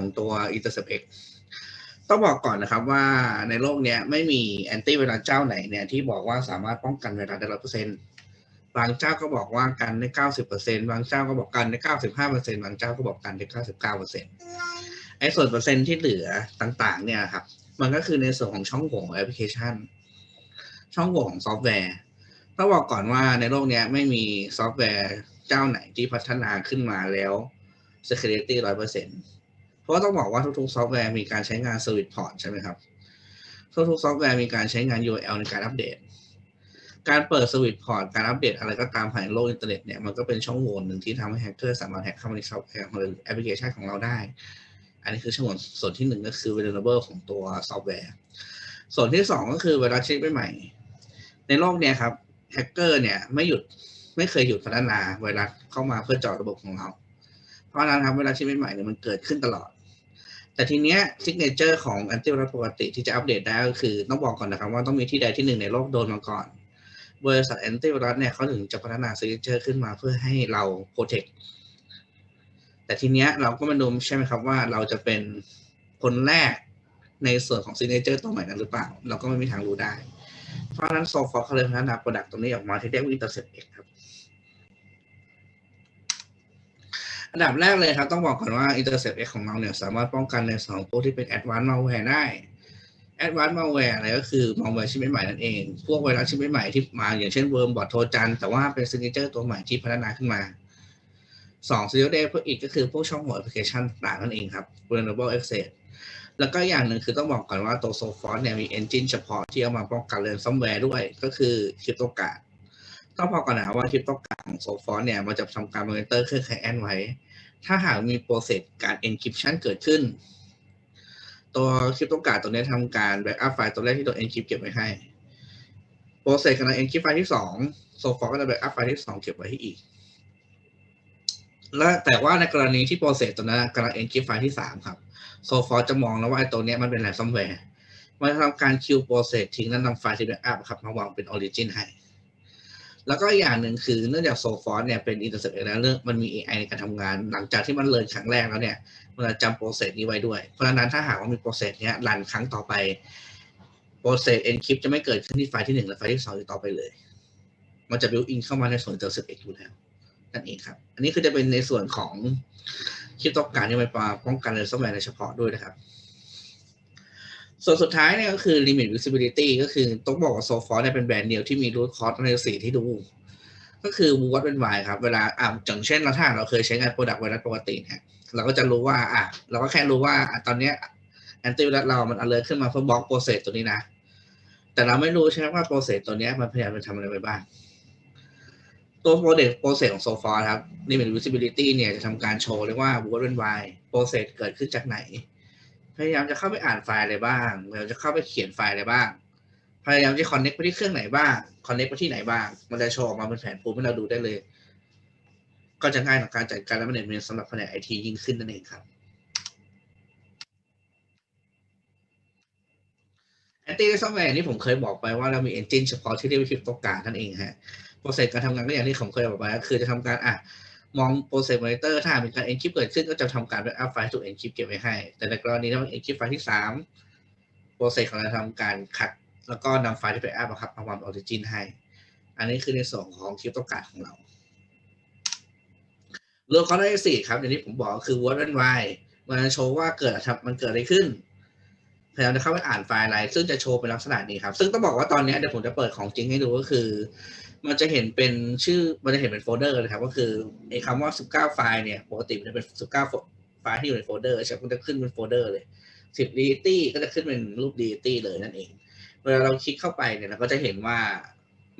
ของตัว Intercept X ต้องบอกก่อนนะครับว่าในโลกนี้ไม่มีแอนตี้ไวรัสเจ้าไหนเนี่ยที่บอกว่าสามารถป้องกันไวรัสได้ร้อยเปอร์เซ็นต์บางเจ้าก็บอกว่ากันได้เก้าสิบเปอร์เซ็นต์บางเจ้าก็บอกกันได้เก้าสิบห้าเปอร์เซ็นต์บางเจ้าก็บอกกันได้เก้าสิบเก้าเปอร์เซ็นต์ไอ้ส่วนเปอร์เซ็นต์ที่เหลือต่างๆ เนี่ยครับ มันก็คือในส่วนของช่องโหว่ของแอปพลิเคชัน ช่องโหว่ของซอฟต์แวร์ต้องบอกก่อนว่าในโลกนี้ไม่มีซอฟต์แวร์เจ้าไหนที่พัฒนาขึ้นมาแล้ว security ร้อยเปอร์เซ็นต์ ราะต้องบอกว่าทุกๆซอฟต์แวร์มีการใช้งาน service port ใช่ไหมครับ ทุกๆซอฟต์แวร์มีการใช้งาน URL ในการอัปเดต การเปิด service port การอัปเดตอะไรก็ตามผ่านโลกอินเทอร์เน็ตเนี่ยมันก็เป็นช่องโหว่หนึ่งที่ทำให้แฮกเกอร์สามารถแฮกเข้ามาในซอฟต์แวร์หรือแอปพลิเคชันของเราได้ อันนี้คือช่องโหวงส่วนที่หนึ่งก็คือ vulnerable ของตัวซอฟต์แวร์ ส่วนที่สองก็คือเวลาเช็คใหม่ในโลกเนี้ยครับแฮกเกอร์เนี่ยไม่หยุดไม่เคยหยุดพัฒนาไวรัสเข้ามาเพื่อเจาะระบบของเรา เพราะฉะนั้นครับเวลาที่ใหม่ๆเนี่ยมันเกิดขึ้นตลอด แต่ทีเนี้ยซิกเนเจอร์ของแอนตี้ไวรัสปกติที่จะอัปเดตได้ก็คือต้องบอกก่อนนะครับว่าต้องมีที่ใดที่หนึ่งในโลกโดนมาก่อน บริษัทแอนตี้ไวรัสเนี่ยเขาถึงจะพัฒนาซิกเนเจอร์ขึ้นมาเพื่อให้เราโปรเทคแต่ทีเนี้ยเราก็มาดูใช่ไหมครับว่าเราจะเป็นคนแรกในส่วนของซิกเนเจอร์ตัวใหม่นั้นหรือเปล่า เราก็ไม่มีทางรู้ได้ เพราะฉะนั้นโซฟอเขาเลยพัฒนาโปรดักต์ตรงนี้ออกมาที่เรียกว่า Intercept X ครับ อันดับแรกเลยครับ ต้องบอกก่อนว่า Intercept X ของเราเนี่ยสามารถป้องกันในสองพวกที่เป็น Advanced Malware ได้ Advanced Malware อะไรก็คือ Malware ชนิดใหม่นั่นเอง พวกไวรัสชนิดใหม่ที่มาอย่างเช่น Worm Bot โทจัน แต่ว่าเป็น Signature ตัวใหม่ที่พัฒนาขึ้นมาสอง Serial Day พวกอีกก็คือพวกช่องโหว่แอปพลิเคชันต่างนั่นเองครับ Vulnerable Access แล้วก็อย่างหนึ่งคือต้องบอกก่อนว่าตัวโซฟอนเนี่ยมี engine เฉพาะที่เอามาป้องกันเรื่องซอมแวร์ด้วย ก็คือคริปโตการ์ ต้องบอกก่อนนะว่าคริปโตการ์ดของโซฟอนเนี่ยมันจะทำการมอนิเตอร์เครื่องไคแอนไว้ ถ้าหากมีโปรเซสการ encryption เกิดขึ้น ตัวคริปโตการ์ดตัวนี้ทำการแบ็กอัพไฟล์ตัวแรกที่ตัว encrypt เก็บไว้ให้ โปรเซสกำลัง encrypt ไฟล์ที่สองโซฟอนก็จะแบ็กอัพไฟล์ที่สองเก็บไว้ให้อีก และแต่ว่าในกรณีที่โปรเซสตัวนั้นกำลัง encrypt ไฟล์ที่สามครับโซฟอร์จะมองแล้วว่าไอ้ตัวนี้มันเป็นแหล่งซอมแวร์มันทำการคิวโปรเซสทิ้งแล้วนำไฟล์ที่เป็นแอปครับมาวางเป็นออริจินให้ แล้วก็อย่างหนึ่งคือเนื่องจากโซฟอร์เนี่ยเป็นอินเตอร์เซ็ปต์แล้วเรื่องมันมี AI ในการทำงาน หลังจากที่มันเรียนครั้งแรกแล้วเนี่ยมันจะจำโปรเซสนี้ไว้ด้วย เพราะฉะนั้นถ้าหากว่ามีโปรเซสเนี้ยรันครั้งต่อไปโปรเซส encrypt จะไม่เกิดขึ้นที่ไฟล์ที่หนึ่งและไฟล์ที่สองอีกต่อไปเลย มันจะ built in เข้ามาในส่วน Intercept X อยู่แล้วนั่นเองครับ อันนี้คือจะเป็นในส่วนของคลิปตอการที่มันป้องกันในซอฟต์แวร์ในเฉพาะด้วยนะครับ ส่วนสุดท้ายเนี่ยก็คือ limit visibility ก็คือต้องบอกว่าโซฟอร์เนี่ยเป็นแบรนด์เดียวที่มีรูทคอร์สในสีที่ดู ก็คือวัดเป็นวายครับ เวลาอ่าอย่างเช่นเราถ้าเราเคยใช้งานโปรดักต์ไวรัสปกติเนี่ยเราก็จะรู้ว่าอะเราก็แค่รู้ว่าอะตอนเนี้ยแอนตี้ไวรัสเรามัน alert ขึ้นมาเพื่อบล็อกโปรเซสตัวนี้นะ แต่เราไม่รู้ใช่ไหมว่าโปรเซสตัวนี้มันพยายามจะทำอะไรไปบ้าง ตัวโปรเดกโปรเซสของโซฟาครับ limit visibility เนี่ยจะทำการโชว์เรียกว่า what and why โปรเซสเกิดขึ้นจากไหน พยายามจะเข้าไปอ่านไฟล์อะไรบ้างพยายามจะเข้าไปเขียนไฟล์อะไรบ้าง พยายามจะ connect ไปที่เครื่องไหนบ้าง connect ไปที่ไหนบ้าง มันจะโชว์ออกมาเป็นแผนภูมิให้เราดูได้เลย ก็จะง่ายต่อการจัดการและ management สำหรับแผนกไอทียิ่งขึ้นนั่นเองครับแอนตี้ซอฟต์แวร์นี่ผมเคยบอกไปว่าเรามี engine เฉพาะที่เรียกว่าคริปโตการ์ดนั่นเองฮะโปรเซสการทำงานก็อย่างที่ผมเคยบอกไปก็คือจะทำการอะ มองโปรเซสมอนิเตอร์ถ้ามีการ encrypt เกิดขึ้นก็จะทำการแบ็กอัพไฟล์ถูก encrypt เก็บไว้ให้ แต่ในกรณีที่มัน encrypt ไฟล์ที่สามโปรเซสของเราทำการคัด แล้วก็นำไฟล์ที่เป็นแอปครับมาวางออริจินให้ อันนี้คือในส่วนของคริปโตการ์ดของเราเรื่องข้อที่สี่ครับอย่างที่ผมบอกคือ what and why มันจะโชว์ว่าเกิดมันเกิดอะไรขึ้นพยายามจะเข้าไปอ่านไฟล์อะไร ซึ่งจะโชว์เป็นลักษณะนี้ครับ ซึ่งต้องบอกว่าตอนนี้เดี๋ยวผมจะเปิดของจริงให้ดูก็คือ มันจะเห็นเป็นชื่อมันจะเห็นเป็นโฟลเดอร์เลยครับก็คือไอ้คำว่า 19 ไฟล์เนี่ยปกติมันจะเป็น 19 ไฟล์ที่อยู่ในโฟลเดอร์ใช่ไหมมันจะขึ้นเป็นโฟลเดอร์เลย10 deity ก็จะขึ้นเป็นรูป deity เลยนั่นเอง เวลาเราคลิกเข้าไปเนี่ยเราก็จะเห็นว่า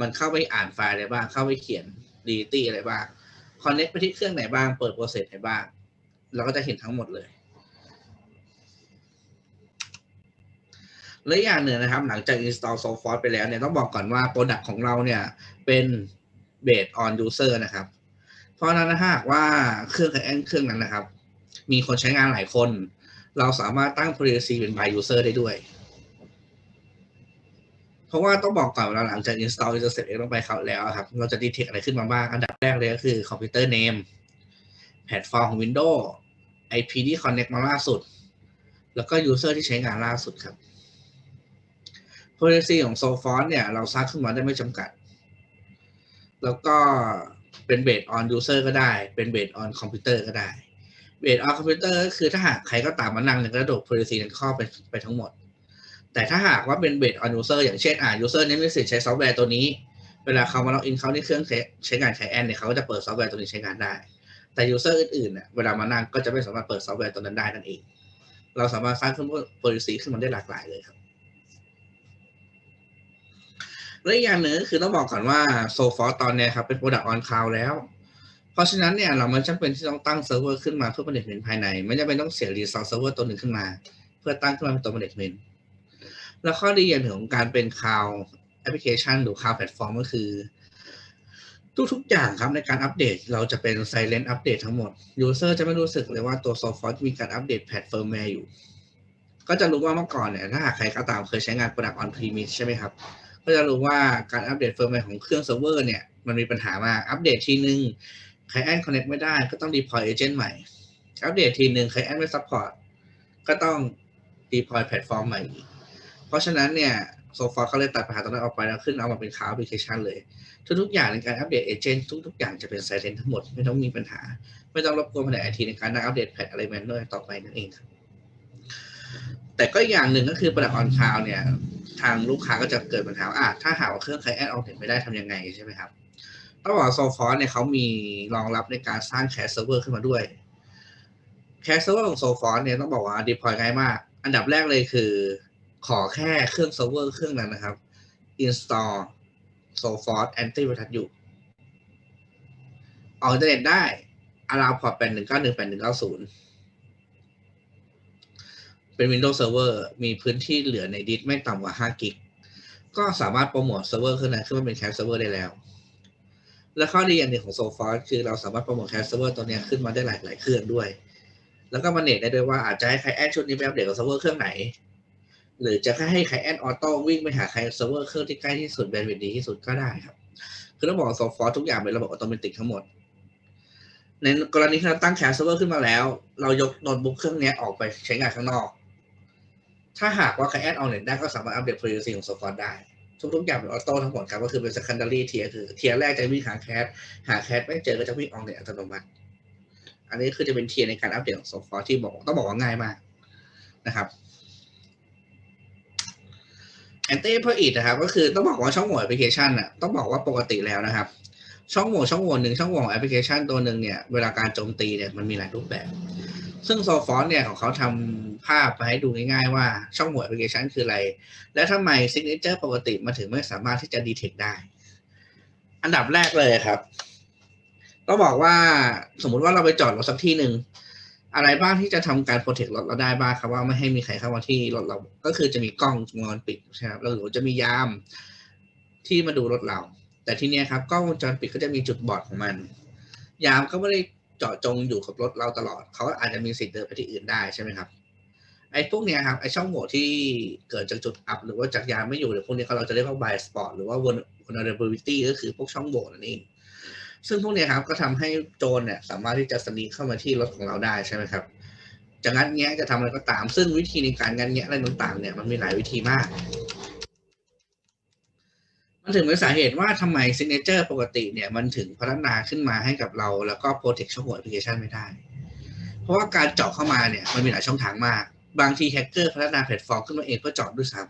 มันเข้าไปอ่านไฟล์อะไรบ้าง เข้าไปเขียน deity อะไรบ้าง connect ไปที่เครื่องไหนบ้าง เปิดโปรเซสไหนบ้าง เราก็จะเห็นทั้งหมดเลย และอย่างหนึ่งนะครับ หลังจาก install Softforce ไปแล้วเนี่ยต้องบอกก่อนว่า Product ของเราเนี่ยเป็น based on user นะครับ เพราะนั้นถ้าหากว่าเครื่องแอนเครื่องนั้นนะครับ มีคนใช้งานหลายคน เราสามารถตั้ง policy เป็น by user ได้ด้วย เพราะว่าต้องบอกก่อนว่าหลังจาก install Intercept X ลงไปเขาแล้วครับ เราจะ detect อะไรขึ้นมาบ้าง อันดับแรกเลยก็คือ computer name แพลตฟอร์มของ Windows IP ที่ connect มาล่าสุด แล้วก็ user ที่ใช้งานล่าสุดครับ policy ของ Sophos เนี่ย เราสร้างขึ้นมาได้ไม่จำกัด แล้วก็เป็น based on user ก็ได้ เป็น based on computer ก็ได้ based on computer ก็คือถ้าหากใครก็ตามมานั่งในกระดด policy นั้นข้อไปไปทั้งหมด แต่ถ้าหากว่าเป็น based on user อย่างเช่นอ่า user นี้มีสิทธิ์ใช้ซอฟต์แวร์ตัวนี้ เวลาเขามาล็อกอินเขาในเครื่องใช้ใช้งานใช้แอนเนี่ยเขาก็จะเปิดซอฟต์แวร์ตัวนี้ใช้งานได้แต่ user อื่นๆเนี่ยเวลามานั่งก็จะไม่สามารถเปิดซอฟต์แวร์ตัวนั้นได้นั่นเอง เราสามารถสร้างขึ้น policy ขึ้นมาได้หลากหลายเลยครับ และอีกอย่างหนึ่งก็คือต้องบอกก่อนว่า s o f o r ตอนนี้ครับเป็น product on cloud แล้ว เพราะฉะนั้นเนี่ยเราไม่จำเป็นที่ต้องตั้งเซิร์ฟเวอร์ขึ้นมาเพื่อ management ภายใน ไม่จำเป็นต้องเสียรีซอสเซิร์ฟเวอร์ตัวหนึ่งขึ้นมา เพื่อตั้งขึ้นมาเป็นตัว management แล้วข้อดีอย่างหนึ่งของการเป็น cloud application หรือ cloud platform ก็คือ ทุกๆอย่างครับในการอัปเดตเราจะเป็น silent update ทั้งหมด user จะไม่รู้สึกเลยว่าตัว s o f o r มีการอัปเดตแพลตฟอร์มแวร์อยู่ก็จะรู้ว่าเมื่อก่อนเนี่ยถ้าหากใครก็ตามเคยใช้งาน product on premise ใช่ไหมครับ ก็จะรู้ว่าการอัปเดตเฟิร์มแวร์ของเครื่องเซิร์ฟเวอร์เนี่ยมันมีปัญหามากอัปเดตทีนึงใครแอนคอนเน c t ไม่ได้ก็ต้อง deploy agent ใหม่ อัปเดตทีนึงใครแอนไม่ support ก็ต้อง deploy แพลตฟอร์มใหม่ เพราะฉะนั้นเนี่ยโซฟาเขาเลยตัดปัญหาตรงนั้นออกไปแล้วขึ้นเอามาเป็น cloud application เลย ทุกๆอย่างในการอัปเดตเอเจนต์ทุกๆอย่างจะเป็น silent ทั้งหมดไม่ต้องมีปัญหา ไม่ต้องรบกวนแผนไอทีในการนั่งอัปเดตแพทอะไรแมนนวลต่อไปนั่นเองครับ แต่ก็อย่างหนึ่งก็คือประดับออนคลาวเนี่ย ทางลูกค้าก็จะเกิดปัญหาอะถ้าหากว่าเครื่องใครแอดออกเน็ตไม่ได้ทำยังไงใช่ไหมครับต้องบอกโซฟอสเนี่ยเขามีรองรับในการสร้างแคสเซิร์ฟเวอร์ขึ้นมาด้วยแคสเซิร์ฟเวอร์ของโซฟอสเนี่ยต้องบอกว่า deploy ง่ายมาก อันดับแรกเลยคือ ขอแค่เครื่องเซิร์ฟเวอร์เครื่องนั้นนะครับ install Sophos Antivirus อยู่ออกอินเทอร์เน็ตได้ allow port 8 1 9 1 8 1 9 0 เป็น Windows Server มีพื้นที่เหลือในดิสไม่ต่ำกว่า5กิกก็สามารถโปรโมทเซิร์ฟเวอร์ขึ้นมาขึ้นมาเป็นแคสเซิร์ฟเวอร์ได้แล้ว และข้อดีอันหนึ่งของ Sophos คือเราสามารถโปรโมทแคสเซิร์ฟเวอร์ตัวนี้ขึ้นมาได้หลายหลายเครื่องด้วย แล้วก็มาเนตได้ด้วยว่าอาจจะให้ใครแอดชุดนี้ไปอัปเดตกับเซิร์ฟเวอร์เครื่องไหน หรือจะให้ใครแอดออโต้วิ่งไปหาใครเซิร์ฟเวอร์เครื่องที่ใกล้ที่สุดแบนด์วิดต์ดีที่สุดก็ได้ครับ คือต้องบอกว่าทุกอย่างเป็นระบบอัตโนมัติทั้งหมด ในกรณีที่เราตั้งแคสเซิร์ฟเวอร์ขึ้นมาแล้ว เรายกโน้ตบุ๊กเครื่องนี้ออกไปใช้งานข้างนอก ถ้าหากว่าใครแอดออนเน็ตได้ก็สามารถอัปเดต policy ของ Sophos ได้ ทุกๆอย่างเป็นออโต้ทั้งหมดครับ ก็คือเป็น secondary tier คือเทียแรกจะวิ่งหาแคสหาแคสไม่เจอก็จะวิ่งออนเน็ตอัตโนมัติ อันนี้คือจะเป็นเทียในการอัปเดตของ Sophos ที่บอกต้องบอกว่าง่ายมากนะครับแอนตี้เพอร์อิดนะครับก็คือต้องบอกว่าช่องโหว่แอปพลิเคชันอะต้องบอกว่าปกติแล้วนะครับ ช่องโหว่ช่องโหว่หนึ่งช่องโหว่แอปพลิเคชันตัวหนึ่งเนี่ยเวลาการโจมตีเนี่ยมันมีหลายรูปแบบ ซึ่งโซฟอนเนี่ยของเขาทำภาพมาให้ดูง่ายๆว่าช่องโหว่แอปพลิเคชันคืออะไร และทำไมซิกเนเจอร์ปกติมันถึงไม่สามารถที่จะดีเทคได้ อันดับแรกเลยครับต้องบอกว่าสมมุติว่าเราไปจอดรถสักที่หนึ่งอะไรบ้างที่จะทำการโปรเทครถเราได้บ้างครับว่าไม่ให้มีใครเข้ามาที่รถเรา ก็คือจะมีกล้องวงจรปิดใช่ครับแล้วหรือจะมียามที่มาดูรถเรา แต่ที่เนี้ยครับกล้องวงจรปิดก็จะมีจุดบอดของมัน ยามก็ไม่ได้ เจาะจงอยู่กับรถเราตลอด เขาอาจจะมีสิทธิ์เดินไปที่อื่นได้ใช่ไหมครับ ไอ้พวกเนี้ยครับไอ้ช่องโหว่ที่เกิดจากจุดอับหรือว่าจากยาไม่อยู่หรือพวกนี้เราจะเรียกว่า bias spot หรือว่า vulnerability ก็คือพวกช่องโหว่นั่นเองซึ่งพวกเนี้ยครับก็ทำให้โจรเนี่ยสามารถที่จะสนีเข้ามาที่รถของเราได้ใช่ไหมครับจะงัดแงะจะทำอะไรก็ตาม ซึ่งวิธีในการงัดแงะอะไรต่างๆเนี่ยมันมีหลายวิธีมาก มันถึงเป็นสาเหตุว่าทำไม Signature ปกติเนี่ยมันถึงพัฒนาขึ้นมาให้กับเรา แล้วก็ Protect ช่องโหว่แอปพลิเคชันไม่ได้ เพราะว่าการเจาะเข้ามาเนี่ยมันมีหลายช่องทางมาก บางทีแฮกเกอร์พัฒนาแพลตฟอร์มขึ้นมาเองเพื่อเจาะด้วยซ้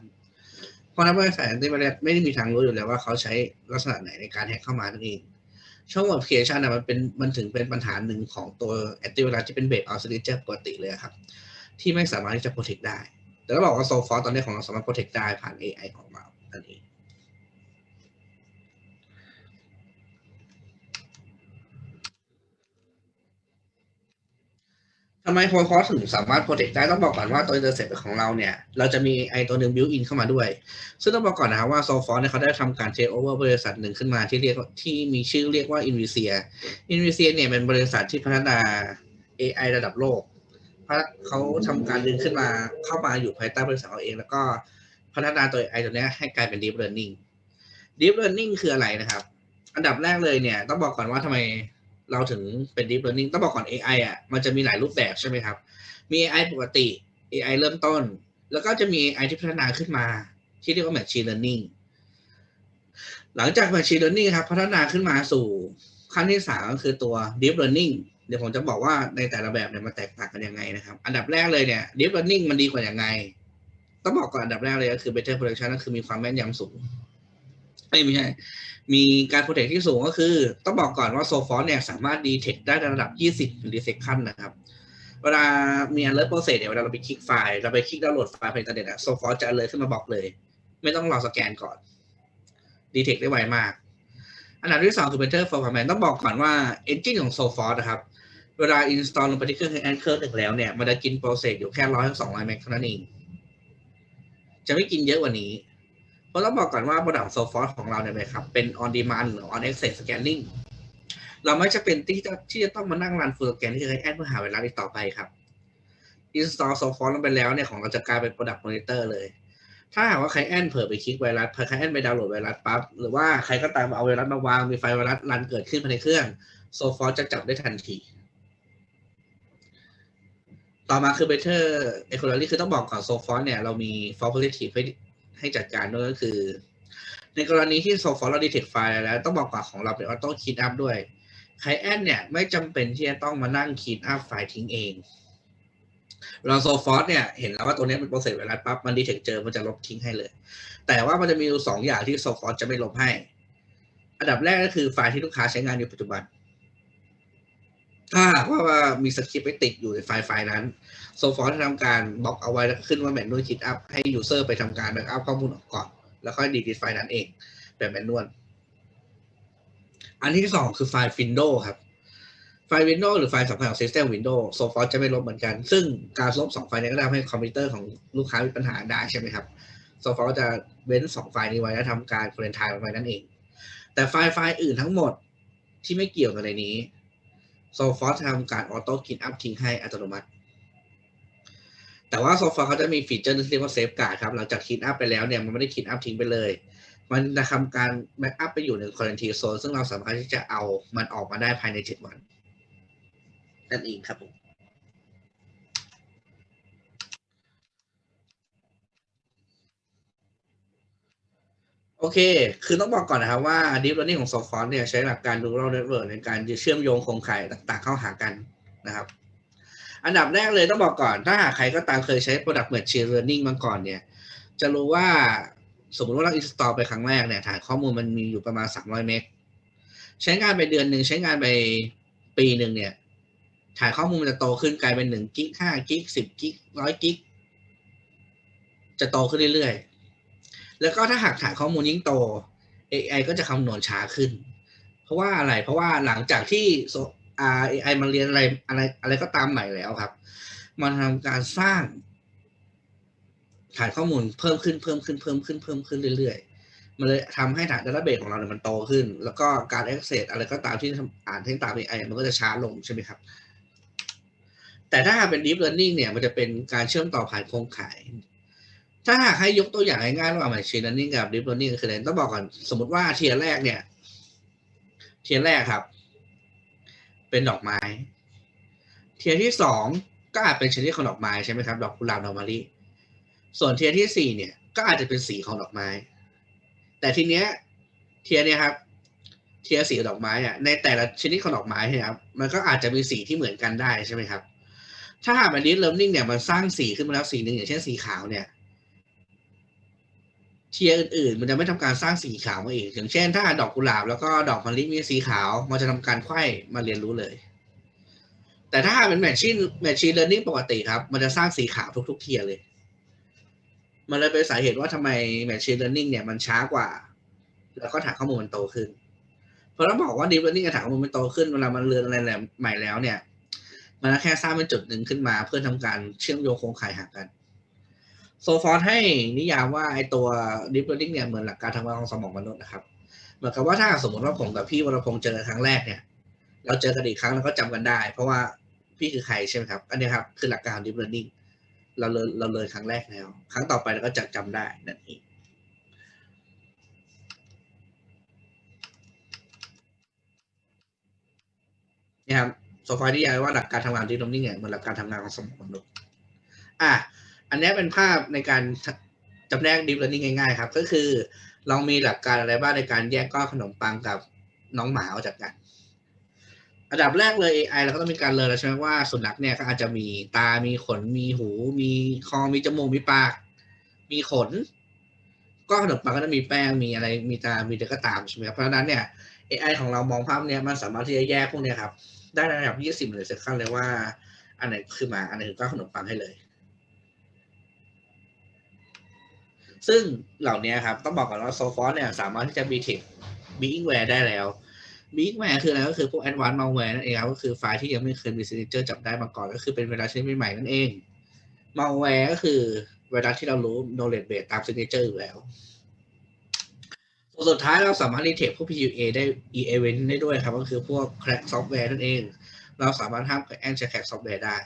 ำเพราะนักบริษัทที่ไม่ได้มีทางรู้อยู่แล้วว่าเขาใช้ลักษณะไหนในการแฮกเข้ามานั่นเองช่องแอปพลิเคชันนะมันเป็นมันถึงเป็นปัญหาหนึ่งของตัวแอปพลิเคชันที่เป็นเบสออสซิเจอร์ปกติเลยครับ ที่ไม่สามารถที่จะ protect ได้ แต่เราบอกว่าโซฟอตอนนี้ของเราสามารถ protect ได้ผ่าน AI ของเรานั่นเองำไมโฟคอสถึงสามารถ protect ได้ต้องบอกก่อนว่าตัว intercept ของเราเนี่ย เราจะมี AI ตัวหนึ่ง built in เข้ามาด้วย ซึ่งต้องบอกก่อนนะครับว่าโซฟอเนี่ยเขาได้ทำการ take over บริษัทหนึ่งขึ้นมาที่เรียกที่มีชื่อเรียกว่า Invisia Invisia เซียเนี่ยเป็นบริษัทที่พัฒนา AI ระดับโลกเขาทำการดึงขึ้นมาเข้ามาอยู่ภายใต้บริษัทเราเอง แล้วก็พัฒนาตัว AI ตัวนี้ให้กลายเป็น deep learning deep learning คืออะไรนะครับ อันดับแรกเลยเนี่ย ต้องบอกก่อนว่าทำไม เราถึงเป็น deep learning ต้องบอกก่อน AI อะมันจะมีหลายรูปแบบใช่ไหมครับ มี AI ปกติ AI เริ่มต้น แล้วก็จะมี AI ที่พัฒนาขึ้นมา ที่เรียกว่า machine learning หลังจาก machine learning ครับพัฒนาขึ้นมาสู่ขั้นที่สามก็คือตัว deep learning เดี๋ยวผมจะบอกว่าในแต่ละแบบเนี่ยมันแตกต่างกันยังไงนะครับ อันดับแรกเลยเนี่ย deep learning มันดีกว่าอยังไง ต้องบอกก่อนอันดับแรกเลยก็คือ better prediction ก็คือมีความแม่นยำสูงไม่ใช่ มีการ protect ที่สูงก็คือ ต้องบอกก่อนว่า Sophos เนี่ยสามารถ detect ได้ในระดับ 20 millisecond นะครับ เวลามี alert process เนี่ยเวลาเราไปคลิกไฟล์เราไปคลิกดาวน์โหลดไฟล์ผ่านอินเทอร์เน็ตอะ Sophos จะ alert ขึ้นมาบอกเลย ไม่ต้องรอสแกนก่อน detect ได้ไวมาก อันดับที่สองคือ better performance ต้องบอกก่อนว่า engine ของ Sophos นะครับ เวลา install ลงไปที่เครื่อง Anchor หนึ่งแล้วเนี่ยมันจะกิน process อยู่แค่ร้อยถึงสองร้อยเมกเท่านั้นเองจะไม่กินเยอะกว่านี้ เพราะต้องบอกก่อนว่าโปรดักต์ Sophos ของเราเนี่ยนะครับเป็น on demand หรือ on access scanning เราไม่จะเป็นที่จะที่จะต้องมานั่งรัน full scan ที่เคยแอดเพื่อหาเวลาอีกต่อไปครับ install Sophos ลงไปแล้วเนี่ยของเราจะกลายเป็น product monitor เลย ถ้าหากว่าใครแอนเผลอไปคลิกไวรัสใครแอนไปดาวน์โหลดไวรัสปั๊บหรือว่าใครก็ตามเอาไวรัสมาวางมีไฟไวรัสรันเกิดขึ้นภายในเครื่อง Sophos จะจับได้ทันที ต่อมาคือ better ecology คือต้องบอกก่อน Sophos เนี่ยเรามี false positive ให้จัดการด้วยก็คือ ในกรณีที่ Sophos เรา detect ไฟล์แล้ว ต้องบอกก่อนของเราเป็น auto clean up ด้วยใครแอนเนี่ยไม่จำเป็นที่จะต้องมานั่ง clean up ไฟล์ทิ้งเองเราโซฟอสเนี่ยเห็นแล้วว่าตัวนี้เป็นโปรเซสไวรัสปั๊บมันดีเทคเจอมันจะลบทิ้งให้เลย แต่ว่ามันจะมีอยู่สองอย่างที่โซฟอสจะไม่ลบให้ อันดับแรกก็คือไฟล์ที่ลูกค้าใช้งานอยู่ปัจจุบัน ถ้าหากว่าวามีสคริปต์ไปติดอยู่ในไฟล์ไฟล์นั้นโซฟอสจะทำการบล็อกเอาไว้แล้วขึ้นว่าแมนนวลคิดอัพให้ยูเซอร์ไปทำการแบ็กอัพข้อมูลออกก่อน แล้วค่อยดีลิทไฟล์นั้นเองแบบแมนนวลอันที่สองคือไฟล์ Windows ครับ ไฟล์ Windows หรือไฟล์สำคัญของ System Windows Sophos จะไม่ลบเหมือนกัน ซึ่งการลบสองไฟล์นี้ก็ทำให้คอมพิวเตอร์ของลูกค้ามีปัญหาได้ใช่ไหมครับ Sophos จะเว้นสองไฟล์นี้ไว้แล้วทำการ quarantine ไว้นั่นเอง แต่ไฟล์ไฟล์อื่นทั้งหมดที่ไม่เกี่ยวกันในนี้ โซฟอร์ทำการออโต้กินอัพทิ้งให้อัตโนมัติ แต่ว่าโซฟอร์เขาจะมีฟีเจอร์ที่เรียกว่าเซฟการ์ดครับ หลังจากคินอัพไปแล้วเนี่ยมันไม่ได้คินอัพทิ้งไปเลย มันจะทำการแบ็กอัพไปอยู่ในคอลเลนตีโซนซึ่งเราสามารถที่จะเอามันออกมาได้ภายใน 7 วันนั่นเองครับผม โอเค คือต้องบอกก่อนนะครับว่า Deep Learning ของ Sophos เนี่ยใช้หลักการ Neural Network ในการเชื่อมโยงโครงข่ายต่างๆ เข้าหากันนะครับ อันดับแรกเลยต้องบอกก่อน ถ้าหากใครก็ตามเคยใช้ Product Machine Learning มาก่อนเนี่ย จะรู้ว่าสมมติว่าเรา install ไปครั้งแรกเนี่ยฐานข้อมูลมันมีอยู่ประมาณ 300 เมก ใช้งานไปเดือนหนึ่งใช้งานไปปีหนึ่งเนี่ยฐานข้อมูลมันจะโตขึ้นกลายเป็นหนึ่งกิกห้ากิกสิบกิกร้อยกิกจะโตขึ้นเรื่อยๆ แล้วก็ถ้าหากฐานข้อมูลยิ่งโต AI ก็จะคำนวณช้าขึ้น เพราะว่าอะไรเพราะว่าหลังจากที่ AI มันเรียนอะไรอะไรอะไรก็ตามใหม่แล้วครับ มันทำการสร้างฐานข้อมูลเพิ่มขึ้นเพิ่มขึ้นเพิ่มขึ้นเพิ่มขึ้นเรื่อยๆ มันเลยทำให้ฐานดัตตอร์เบสของเราเนี่ยมันโตขึ้น แล้วก็การ access อะไรก็ตามที่อ่านที่ตาม AI มันก็จะช้าลงใช่ไหมครับ แต่ถ้าหากเป็น deep learning เนี่ยมันจะเป็นการเชื่อมต่อผ่านโครงข่าย ถ้าหากให้ยกตัวอย่างง่ายๆระหว่าง machine learning กับ deep learning คืออะไรต้องบอกก่อนสมมติว่าเทียร์แรกเนี่ย เทียร์แรกครับ เป็นดอกไม้ เทียร์ที่สองก็อาจเป็นชนิดของดอกไม้ใช่ไหมครับ ดอกกุหลาบดอกมะลิส่วนเทียร์ที่สี่เนี่ยก็อาจจะเป็นสีของดอกไม้ แต่ทีเนี้ยเทียร์เนี่ยครับ เทียร์สีดอกไม้อะในแต่ละชนิดของดอกไม้เนี่ยครับมันก็อาจจะมีสีที่เหมือนกันได้ใช่ไหมครับ ถ้าหากมันดิสเลิร์นนิ่งเนี่ยมันสร้างสีขึ้นมาแล้วสีหนึ่งอย่างเช่นสีขาวเนี่ย เทียร์อื่นๆ มันจะไม่ทำการสร้างสีขาวมาเองอย่างเช่น ถ้าดอกกุหลาบแล้วก็ดอกมะลิมีสีขาว มันจะทำการไขว้มาเรียนรู้เลย แต่ถ้าหากเป็นแมชชีนแมชชีนเลิร์นิ่งปกติครับ มันจะสร้างสีขาวทุก ๆ เทียร์เลย มันเลยเป็นสาเหตุว่าทำไม Machine Learning เนี่ยมันช้ากว่า แล้วก็ฐานข้อมูลมันโตขึ้น เพราะเราบอกว่า Deep Learning กับฐานข้อมูลมันโตขึ้นเวลามันเรียนอะไรใหม่แล้วเนี่ย มันแค่สร้างเป็นจุดหนึ่งขึ้นมา เพื่อทำการเชื่อมโยงโครงข่ายหากัน โซฟอร์ให้นิยามว่าไอตัว Deep Learning เนี่ยเหมือนหลักการทำงานของสมองมนุษย์นะครับ เหมือนกับว่าถ้าสมมติว่าผมกับพี่วรพงษ์เจอครั้งแรกเนี่ย เราเจอกันอีกครั้งแล้วก็จำกันได้ เพราะว่าพี่คือใครใช่ไหมครับ อันนี้ครับคือหลักการ Deep Learning เราเลยเราเลยครั้งแรกแล้ว ครั้งต่อไปเราก็จะจำได้นั่นเองนี่ครับโซฟาที่ยายว่าหลักการทำงานที่ตรงนี้เนี่ยเหมือนหลักการทำงานของสมองมนุษย์อะ อันนี้เป็นภาพในการจำแนกดิฟเลอร์นิ่งง่ายๆครับ ก็คือเรามีหลักการอะไรบ้างในการแยกก้อนขนมปังกับน้องหมาออกจากกันอันดับแรกเลย AI เราก็ต้องมีการเรียนแล้วใช่ไหมว่าสุนัขเนี่ยก็อาจจะมีตา มีขน มีหู มีคอ มีจมูก มีปาก มีขน ก็ขนมปังก็จะมีแป้ง มีอะไร มีตา มีเด็กก็ตามใช่ไหมครับ เพราะฉะนั้นเนี่ย AI ของเรามองภาพเนี่ยมันสามารถที่จะแยกพวกเนี้ยครับ ได้ในระดับ 20หรือเซคันเลยว่า อันไหนคือหมา อันไหนคือก้อนขนมปังให้เลย ซึ่งเหล่านี้ครับต้องบอกก่อนว่าโซฟอสเนี่ยสามารถที่จะมีเทคบีอิงแวร์ได้แล้วบีอิงแวร์คืออะไรก็คือพวกแอดวานซ์มาแวร์นั่นเองครับก็คือไฟล์ที่ยังไม่เคยมีซิกเนเจอร์จับได้มาก่อน ก็คือเป็นเวลาชนิดใหม่นั่นเองมาแวร์ก็คือเวลาที่เรารู้ knowledge base ตามซิกเนเจอร์อยู่แล้วสุดท้ายเราสามารถรีเทคพวก PUA ได้ e-event ได้ด้วยครับ ก็คือพวก crack software นั่นเอง เราสามารถห้ามแอนจะ crack software ได้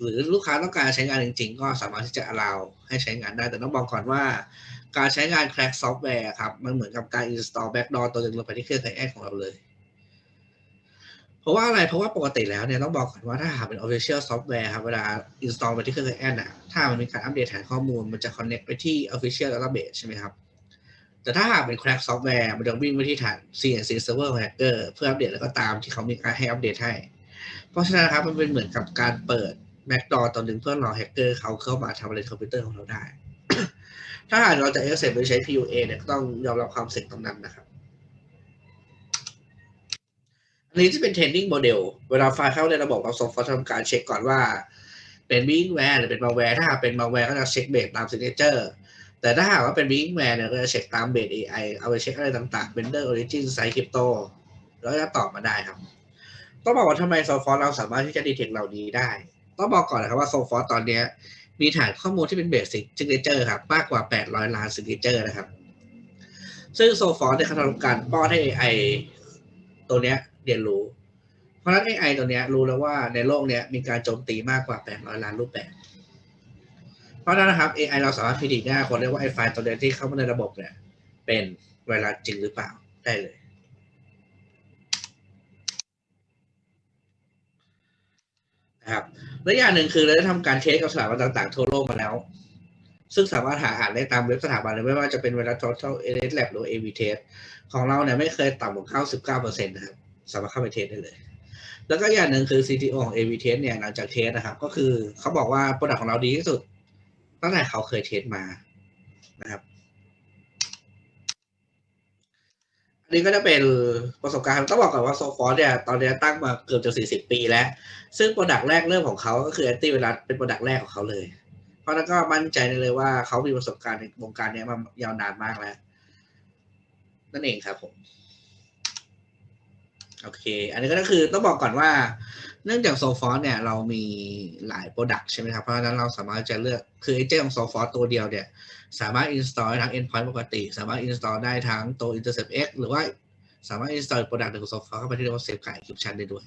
หรือลูกค้าต้องการใช้งานจริง ๆ ก็สามารถที่จะ allow ให้ใช้งานได้ แต่ต้องบอกก่อนว่า การใช้งาน crack software ครับ มันเหมือนกับการ install backdoor ตัวหนึ่งลงไปที่เครื่องไคแอนของเราเลย เพราะว่าอะไร เพราะว่าปกติแล้วเนี่ยต้องบอกก่อนว่าถ้าหากเป็น official software ครับ เวลา install ไปที่เครื่องไคแอนอะ ถ้ามันมีการอัปเดตฐานข้อมูล มันจะ connect ไปที่ official database ใช่ไหมครับ แต่ถ้าหากเป็น crack software มันจะวิ่งไปที่ฐาน CNC server ของ hacker เพื่ออัปเดตแล้วก็ตามที่เขามีการให้อัปเดตให้ เพราะฉะนั้นครับมันเป็นเหมือนกับการเปิด backdoor ตัวหนึ่งเพื่อรอ hacker เขาเข้ามาทำอะไรคอมพิวเตอร์ของเราได้ ถ้าหากเราจะ access โดยใช้ PUA เนี่ยก็ต้องยอมรับความเสี่ยงตรงนั้นนะครับ อันนี้จะเป็น training model เวลาไฟล์เข้าในระบบเราส่งฟอร์ทำการเช็คก่อนว่า เป็น bigware หรือเป็น malware ถ้าหากเป็น malware ก็จะเช็คเบสตาม signature แต่ถ้าหากว่าเป็น bigware เนี่ยก็จะเช็คตามเบส AI เอาไปเช็คอะไรต่างๆ vendor origin site crypto แล้วจะตอบมาได้ครับ ต้องบอกว่าทำไมโซฟอร์เราสามารถที่จะดีเทคเหล่านี้ได้ ต้องบอกก่อนนะครับว่าโซฟอร์ตอนนี้มีฐานข้อมูลที่เป็นเบสิกซิกเนเจอร์ครับมากกว่า 800 ล้านซิกเนเจอร์นะครับ ซึ่งโซฟอร์เนี่ยเขาทำการป้อนให้ AI ตัวเนี้ยเรียนรู้ เพราะฉะนั้น AI ตัวเนี้ยรู้แล้วว่าในโลกเนี้ยมีการโจมตีมากกว่า 800 ล้านรูปแบบ เพราะนั้นนะครับ AI เราสามารถพิจิตรได้คนเรียกว่าไอไฟล์ตัวเนี้ยที่เข้ามาในระบบเนี่ยเป็นไวรัสจริงหรือเปล่าได้เลย นะครับและอย่างหนึ่งคือเราได้ทำการเทสกับสถาบันต่างๆทั่วโลกมาแล้ว ซึ่งสามารถหาอ่านได้ตามเว็บสถาบันเลยไม่ว่าจะเป็นเวลา total a s lab หรือ AV test ของเราเนี่ยไม่เคยต่ำกว่า99%นะครับสามารถเข้าไปเทสได้เลย แล้วก็อย่างหนึ่งคือ CTO ของ AV test เนี่ยหลังจากเทสนะครับ ก็คือเขาบอกว่าโปรดักของเราดีที่สุดตั้งแต่เขาเคยเทสมานะครับ อั นนี้ก็จะเป็นประสบการณ์ต้องบอกก่อนว่าโซฟอร์เนี่ยตอนนี้ตั้งมาเกือบจะ40 ปีแล้ว ซึ่งโปรดักต์แรกเริ่มของเขาก็คือแอนตี้ไวรัสเป็นโปรดักต์แรกของเขาเลย เพราะนั้นก็มั่นใจเลยว่าเขามีประสบการณ์ในวงการนี้มายาวนานมากแล้ว นั่นเองครับผมโอเค อันนี้ก็คือต้องบอกก่อนว่า เนื่องจากโซฟอร์เนี่ยเรามีหลายโปรดักต์ใช่ไหมครับ เพราะฉะนั้นเราสามารถจะเลือกคือไอเจของโซฟอร์ตัวเดียวเนี่ย สามารถ install ได้ทั้ง endpoint ปกติ สามารถ install ได้ทั้งตัว intercept x หรือว่าสามารถ install โปรดักต์ของโซฟอร์เข้าไปที่เรียกว่า safe card encryption ได้ด้วย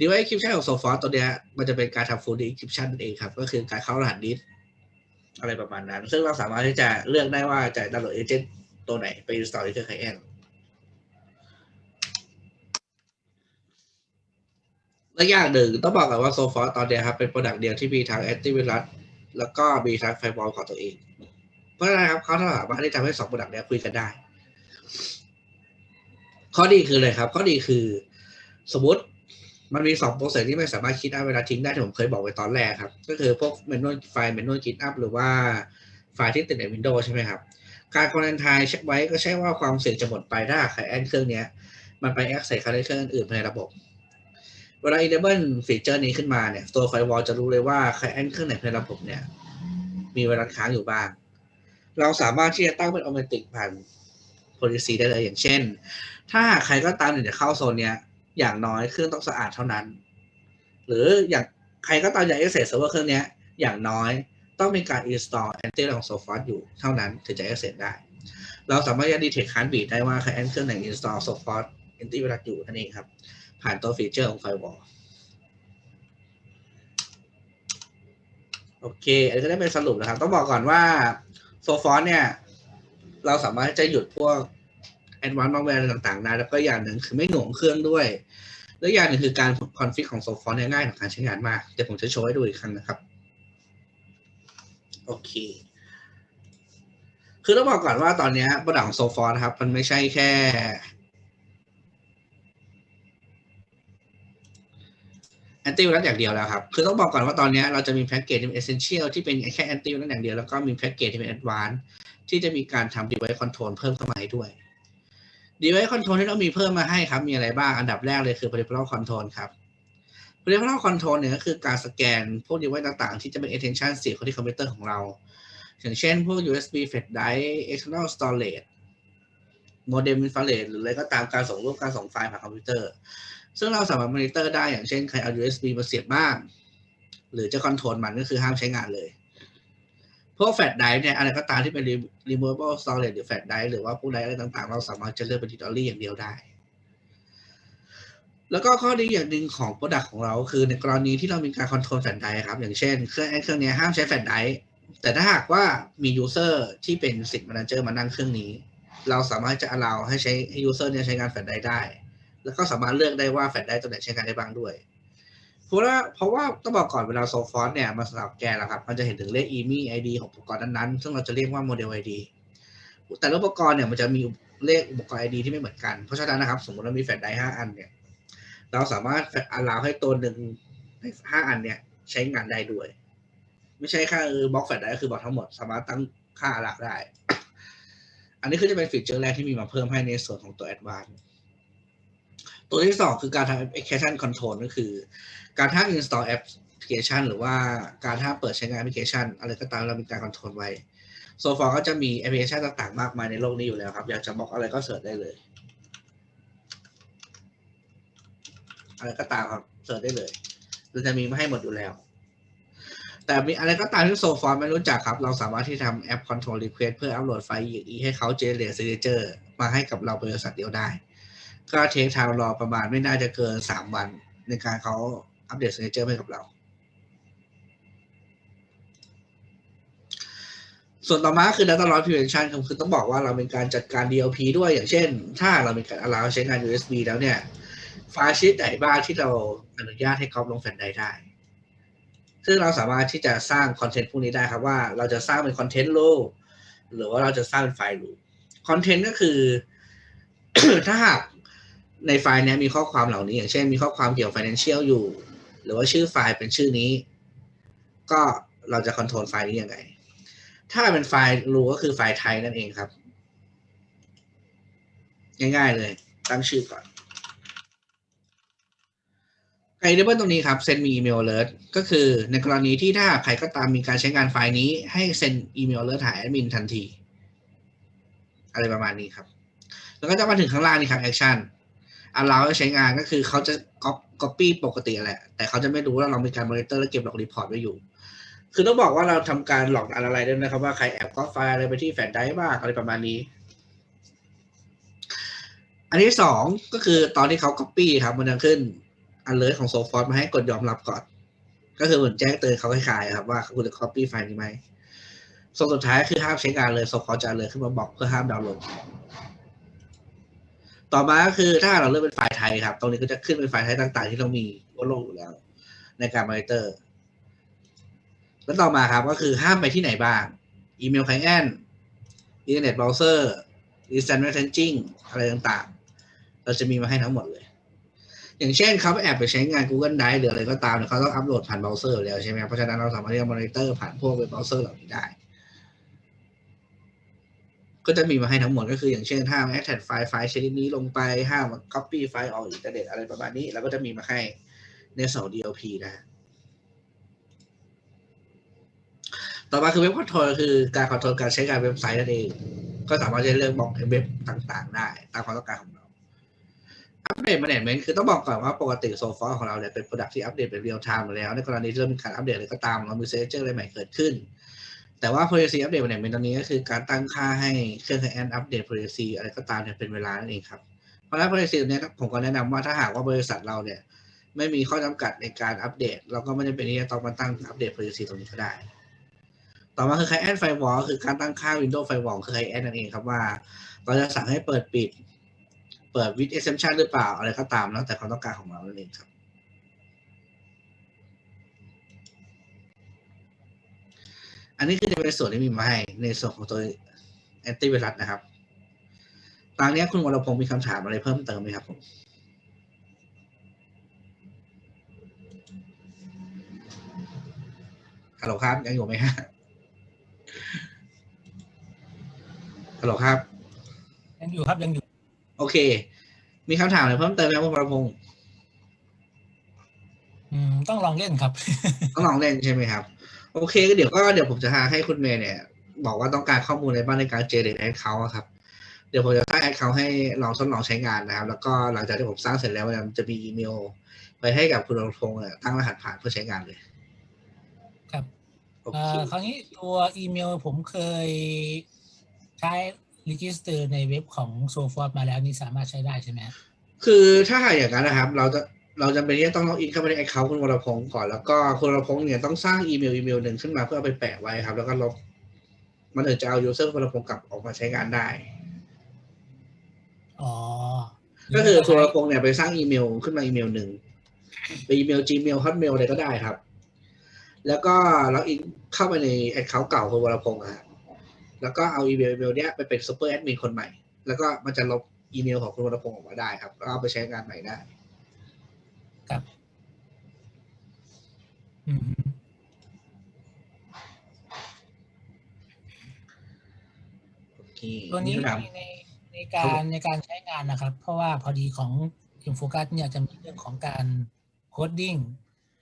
device encryption ของโซฟอร์ตัวเนี้ยมันจะเป็นการทำ full encryption นั่นเองครับ ก็คือการเข้ารหัสดิสอะไรประมาณนั้น ซึ่งเราสามารถที่จะเลือกได้ว่าจะดาวน์โหลดเอเจนต์ตัวไหนไป install ในเครื่องไคแอนและอย่างหนึ่งต้องบอกกันว่าโซฟอร์ตอนนี้ครับเป็นโปรดักต์เดียวที่มีทั้งแอนตี้ไวรัสแล้วก็มีทั้งไฟบอลของตัวเอง เพราะฉะนั้นครับเขาสามารถที่ทำให้สองโปรดักต์เนี้ยคุยกันได้ ข้อดีคืออะไรครับ ข้อดีคือ สมมติมันมีสองโปรเซสที่ไม่สามารถคิดอัพเวลาทิ้งได้ที่ผมเคยบอกไว้ตอนแรกครับ ก็คือพวกเมนูไฟล์เมนูคิดอัพหรือว่าไฟล์ที่ติดใน Windows ใช่ไหมครับ การคอนเทนต์ไทยเช็คไว้ก็ใช่ว่าความเสี่ยงจะหมดไปถ้าใครแอนเครื่องเนี้ยมันไปแอคเซสคาเครื่องอื่นในระบบ เวลา enable ฟีเจอร์นี้ขึ้นมาเนี่ย ตัวไฟวอลจะรู้เลยว่าใครแอนเครื่องไหนในระบบเนี่ย มีเวลาค้างอยู่บ้าง เราสามารถที่จะตั้งเป็น automatic ผ่าน policy ได้เลยอย่างเช่น ถ้าใครก็ตามอยากจะเข้าโซนเนี้ยอย่างน้อยเครื่องต้องสะอาดเท่านั้น หรืออย่างใครก็ตามอยาก access server เครื่องเนี้ยอย่างน้อยต้องมีการ install anti ของ Sophos อยู่เท่านั้นถึงจะ access ได้ เราสามารถจะ detect คันบีได้ว่าใครแอนเครื่องไหน install Sophos antivirus อยู่นั่นเองครับ ผ่านตัวฟีเจอร์ของ firewall โอเค อันนี้ก็ได้เป็นสรุปนะครับ ต้องบอกก่อนว่า โซฟอนเนี่ย เราสามารถจะหยุดพวกแอนวานซ์มาร์เวลต่างๆได้แล้วก็อย่างหนึ่งคือไม่หน่วงเครื่องด้วย แล้วอย่างหนึ่งคือการคอนฟิกของโซฟอนง่ายต่อการใช้งานมาก เดี๋ยวผมจะโชว์ให้ดูอีกครั้งนะครับ โอเค คือต้องบอกก่อนว่าตอนนี้ปรดักของโซฟอนครับ มันไม่ใช่แค่แอน ตี้ไวรัสอย่างเดียวแล้วครับ คือต้องบอกก่อนว่าตอนนี้เราจะมีแพ็กเกจที่เป็นเอเซนเชียลที่เป็นแค่แอนตี้ไวรัสอย่างเดียวแล้วก็มีแพ็กเกจที่เป็นแอดวานซ์ที่จะมีการทำ device control เพิ่มเข้ามาให้ด้วย device control ที่เรามีเพิ่มมาให้ครับ มีอะไรบ้างอันดับแรกเลยคือ peripheral control ครับ peripheral control เนี่ยก็คือการสแกนพวก device ต่างๆ ที่จะเป็น attention เสียข้าที่คอมพิวเตอร์ของเรา อย่างเช่นพวก USB flash drive external storage modem infrared หรืออะไรก็ตามการส่งรูปการส่งไฟล์ผ่านคอมพิวเตอร์ ซึ่งเราสามารถมอนิเตอร์ได้อย่างเช่นใครเอา USB มาเสียบบ้าง หรือจะคอนโทรลมันก็คือห้ามใช้งานเลยพวกแฟลชไดร์เนี่ยอะไรก็ตามที่เป็น removable storage หรือแฟลชไดร์หรือว่าพวกไดร์อะไรต่างๆ เราสามารถจะเลือกเป็น digital อย่างเดียวได้ แล้วก็ข้อดีอย่างหนึ่งของ Product ของเรา คือในกรณีที่เรามีการคอนโทรลแฟลชไดร์ครับ อย่างเช่นเครื่องไอ้เครื่องนี้ห้ามใช้แฟลชไดร์แต่ถ้าหากว่ามี user ที่เป็น SIG manager มานั่งเครื่องนี้ เราสามารถจะ allow ให้ใช้ให้ user เนี่ยใช้งานแฟลชไดร์ได้ แล้วก็สามารถเลือกได้ว่าแฟลชไดร์ตัวไหนใช้งานได้บ้างด้วย เพราะว่าเพราะว่าต้องบอกก่อนเวลาโซฟอนเนี่ยมาสำหรับแกนแล้วครับ มันจะเห็นถึงเลข EMI ID ของอุปกรณ์นั้นๆ ซึ่งเราจะเรียกว่าโมเดล ID แต่ละอุปกรณ์เนี่ยมันจะมีเลขอุปกรณ์ ID ที่ไม่เหมือนกัน เพราะฉะนั้นนะครับ สมมติเรามีแฟลชไดร์ห้าอันเนี่ย เราสามารถอ allow ให้ตัวหนึ่งในห้าอันเนี่ยใช้งานได้ด้วย ไม่ใช่แค่เออบล็อกแฟลชไดร์ก็คือบล็อกทั้งหมด สามารถตั้งค่าอ l ล w ได้ อันนี้คือจะเป็นฟีเจอร์แรกที่มีมาเพิ่มให้ในส่วนของตัว Advanced ตัวที่สองคือการทำ application control ก็คือ การห้าม install application หรือว่าการห้ามเปิดใช้งานแอปพลิเคชันอะไรก็ตามเรามีการคอนโทรลไว้โซฟาก็จะมีแอปพลิเคชันต่างๆ มากมายในโลกนี้อยู่แล้วครับ อยากจะบอกอะไรก็เสิร์ชได้เลย อะไรก็ตามครับเสิร์ชได้เลยเราจะมีมาให้หมดอยู่แล้ว แต่มีอะไรก็ตามที่โซฟาไม่รู้จักครับ เราสามารถที่ทำแอป Control Request เพื่ออัปโหลดไฟล์อย่างนี้ให้เขา generate signature มาให้กับเราบริษัทเดียวได้ ก็เทคทางรอประมาณไม่น่าจะเกินสามวันในการเขาอัปเดต signature ให้กับเรา ส่วนต่อมาคือ data loss prevention ครับคือต้องบอกว่าเราเป็นการจัดการ DLP ด้วยอย่างเช่น ถ้าเรามีการ allow ใช้งาน USB แล้วเนี่ยไฟล์ชนิดไหนบ้างที่เราอนุญาตให้ก๊อปลงแฟลชไดร์ได้ซึ่งเราสามารถที่จะสร้างคอนเทนต์พวกนี้ได้ครับว่าเราจะสร้างเป็นคอนเทนต์โลหรือว่าเราจะสร้างเป็นไฟล์รูคอนเทนต์ก็คือ ถ้าหาก ในไฟล์นี้มีข้อความเหล่านี้ อย่างเช่น มีข้อความเกี่ยวกับ financial อยู่ หรือว่าชื่อไฟล์เป็นชื่อนี้ ก็เราจะคอนโทรลไฟล์นี้ยังไง ถ้าเป็นไฟล์รูก็คือไฟล์ไทยนั่นเองครับ ง่ายๆเลย ตั้งชื่อก่อนไอเดเบิลตรงนี้ครับเซ็นมีอีเมลเลิร์ก็คือในกรณีที่ถ้าใครก็ตามมีการใช้งานไฟล์นี้ ให้เซ็นอีเมลเลิร์หาแอดมินทันที อะไรประมาณนี้ครับ แล้วก็จะมาถึงข้างล่างนี่ครับแอันเราใช้งานก็คือเขาจะก๊อปปี้ปกติแหละ แต่เขาจะไม่รู้ว่าเรามีการมอนิเตอร์และเก็บหลอกรีพอร์ตไว้อยู่ คือต้องบอกว่าเราทำการหลอกอะไรด้วยนะครับ ว่าใครแอบก๊อปไฟล์อะไรไปที่แฟลชไดรฟ์บ้างอะไรประมาณนี้ อันที่สองก็คือตอนที่เขาก๊อปปี้ครับมันจะขึ้นอันเลยของโซฟอร์มาให้กดยอมรับก่อน ก็คือเหมือนแจ้งเตือนเขาคล้ายๆครับว่าคุณจะ copy ไฟล์นี้ไหมส่วนสุดท้ายคือห้ามใช้งานเลยโซฟอร์จะเลยขึ้นมาบอกเพื่อห้ามดาวน์โหลด ต่อมาก็คือถ้าเราเลือกเป็นไฟล์ไทยครับ ตรงนี้ก็จะขึ้นเป็นไฟล์ไทยต่างๆ ที่เรามีบนโลกอยู่แล้ว ในการมอนิเตอร์ แล้วต่อมาครับก็คือห้ามไปที่ไหนบ้าง อีเมลไคลเอนอินเทอร์เน็ตเบราว์เซอร์ instant messaging อะไรต่างๆ เราจะมีมาให้ทั้งหมดเลย อย่างเช่นเขาแอบไปใช้งาน Google Drive หรืออะไรก็ตามเนี่ยเขาต้องอัปโหลดผ่านเบราว์เซอร์อยู่แล้วใช่ไหมเพราะฉะนั้นเราสามารถที่จะมอนิเตอร์ผ่านพวกเว็บเบราว์เซอร์เหล่านี้ได้ ก็จะมีมาให้ทั้งหมดก็คืออย่างเช่นห้ามแอดแท็ไฟล์ไฟล์ชนิดนี้ลงไปห้าม copy ไฟล์ออกอินเทอร์เน็ตอะไรประมาณนี้ แล้วก็จะมีมาให้ในส่วน DLP นะฮะต่อมาคือเว็บคอนโทรลคือการคอนโทรลการใช้งานเว็บไซต์นั่นเอง ก็สามารถจะเลือกบล็อกเว็บต่างๆ ได้ ตามความต้องการของเราอัปเดต management คือต้องบอกก่อนว่าปกติโซฟาของเราเนี่ยเป็น product ที่อัปเดตเป็น real time อยู่แล้ว ในกรณีที่เรามีการอัปเดตอะไรก็ตามเรามี signature อะไรใหม่เกิดขึ้น แต่ว่า policy update management ตอนนี้ก็คือการตั้งค่าให้เครื่อง client อัปเดต policy อะไรก็ตามเนี่ยเป็นเวลานั่นเองครับ เพราะฉะนั้น policy เนี้ยผมก็แนะนำว่าถ้าหากว่าบริษัทเราเนี่ยไม่มีข้อจำกัดในการอัปเดต เราก็ไม่จำเป็นที่จะต้องมาตั้งอัปเดต policy ตรงนี้ก็ได้ ต่อมาคือ client firewall คือการตั้งค่า Windows firewall คือ client นั่นเองครับว่า เราจะสั่งให้เปิดปิด เปิด with exception หรือเปล่าอะไรก็ตามแล้วแต่ความต้องการของเรานั่นเองครับ อันนี้คือจะเป็นส่วนที่มีมาให้ในส่วนของตัวแอนตี้ไวรัสนะครับ ตอนนี้คุณวรพงศ์มีคำถามอะไรเพิ่มเติมไหมครับผมฮัลโหลครับยังอยู่ไหมฮะฮัลโหลครับ ยังอยู่ครับยังอยู่ โอเค มีคำถามอะไรเพิ่มเติมไหมครับคุณวรพงศ์อืมต้องลองเล่นครับ ต้องลองเล่นใช่ไหมครับ โอเคก็เดี๋ยวก็เดี๋ยวผมจะหาให้คุณเมย์เนี่ย บอกว่าต้องการข้อมูลอะไรบ้างในการเจเนเรตแอคเคาท์ครับเดี๋ยวผมจะสร้างแอคเคาท์ให้ลองทดลองใช้งานนะครับ แล้วก็หลังจากที่ผมสร้างเสร็จแล้วเนี่ยมันจะมีอีเมลไปให้กับคุณวรพงศ์เนี่ยตั้งรหัสผ่านเพื่อใช้งานเลย ครับโอเอ่เคอคราวนี้ตัวอีเมลผมเคยใช้รีจิสเตอร์ในเว็บของโซฟอร์มาแล้วนี่สามารถใช้ได้ใช่ไหมฮะคือถ้าหากอย่างนั้นนะครับ เราจะ เราจำเป็นที่จะต้องล็อกอินเข้าไปในแอคเคาท์คุณวรพงศ์ก่อนแล้วก็คุณวรพงศ์เนี่ยต้องสร้างอีเมลอีเมลหนึ่งขึ้นมาเพื่อเอาไปแปะไว้ครับ แล้วก็ลบมันถึงจะเอายูเซอร์คุณวรพงศ์กลับออกมาใช้งานได้อ๋อก็คือคุณวรพงศ์เนี่ยไปสร้างอีเมลขึ้นมาอีเมลหนึ่งเป็นอีเมล Gmail Hotmail อะไรก็ได้ครับ แล้วก็ล็อกอินเข้าไปในแอคเคาท์เก่าคุณวรพงศ์อะฮะแล้วก็เอาอีเมลอีเมลเนี้ยไปเป็นซูเปอร์แอดมินคนใหม่ แล้วก็มันจะลบอีเมลของคุณวรพงศ์ออกมาได้ครับแล้วเอาไปใช้งานใหม่ได้ ครับ อืมโอเคตัวนี้คำถามในในการในการใช้งานนะครับ เพราะว่าพอดีของอินโฟกัสเนี่ยจะมีเรื่องของการโคดดิ้ง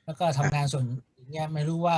แล้วก็ทำงานส่วนอื่นเนี่ยไม่รู้ว่า